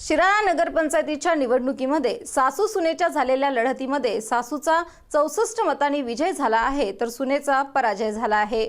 शिराळा नगरपंचायतीच्या निवडणुकीमध्ये सासू सुनेच्या झालेल्या लढतीमध्ये सासूचा चौसष्ट मतांनी विजय झाला आहे तर सुनेचा पराजय झाला आहे.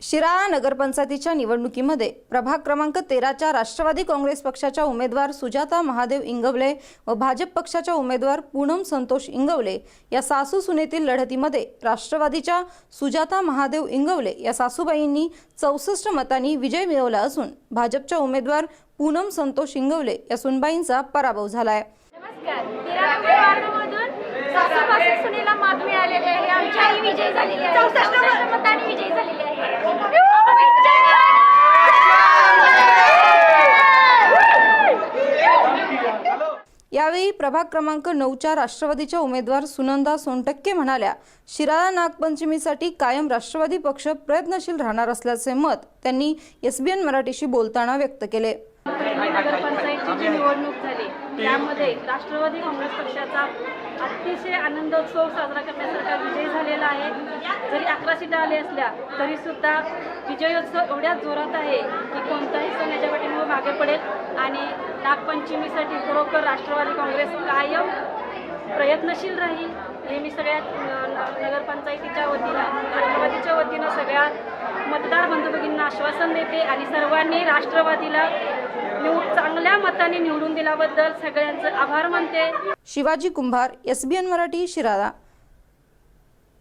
शिराळा नगरपंचायतीच्या निवडणुकीमध्ये प्रभाग क्रमांक तेराच्या राष्ट्रवादी काँग्रेस पक्षाच्या उमेदवार सुजाता महादेव इंगवले व भाजप पक्षाच्या उमेदवार पूनम संतोष इंगवले या सासू सुनेतील लढतीमध्ये राष्ट्रवादीच्या सुजाता महादेव इंगवले या सासूबाईंनी चौसष्ट मतांनी विजय मिळवला असून भाजपच्या उमेदवार पूनम संतोष इंगवले या सुनबाईंचा पराभव झाला आहे. नमस्कार तेरा नंबर वार्डमधून सासूपासून सुनेला मात मिळालेली आहे आमची आई विजयी झालेली आहे चौसष्ट मतांनी विजयी झालेली आहे यावेळी प्रभाग क्रमांक नऊच्या राष्ट्रवादीच्या उमेदवार सुनंदा सोनटक्के म्हणाल्या शिराळा नागपंचमीसाठी कायम राष्ट्रवादी पक्ष प्रयत्नशील राहणार असल्याचे मत त्यांनी एसबीएन मराठीशी बोलताना व्यक्त केले. पहिली नगरपंचायतची निवडणूक झाली. त्यामध्ये राष्ट्रवादी काँग्रेस पक्षाचा अतिशय आनंदोत्सव साजरा करण्यासारखा विजय झालेला आहे. जरी अकरा सीटा आल्या असल्या तरी सुद्धा विजयोत्सव एवढ्या जोरात आहे की कोणतं मागे पडेल आणि नागपंचमीसाठी खरोखर राष्ट्रवादी काँग्रेस कायम प्रयत्नशील राहील हे मी सगळ्या नगरपंचायतीच्या वतीनं राष्ट्रवादीच्या वतीनं सगळ्या मतदार बंधू भगिनींना आश्वासन देते आणि सर्वांनी राष्ट्रवादीला निवड चांगल्या मताने निवडून दिल्याबद्दल सगळ्यांचं आभार मानते. शिवाजी कुंभार एसबीएन मराठी शिराळा.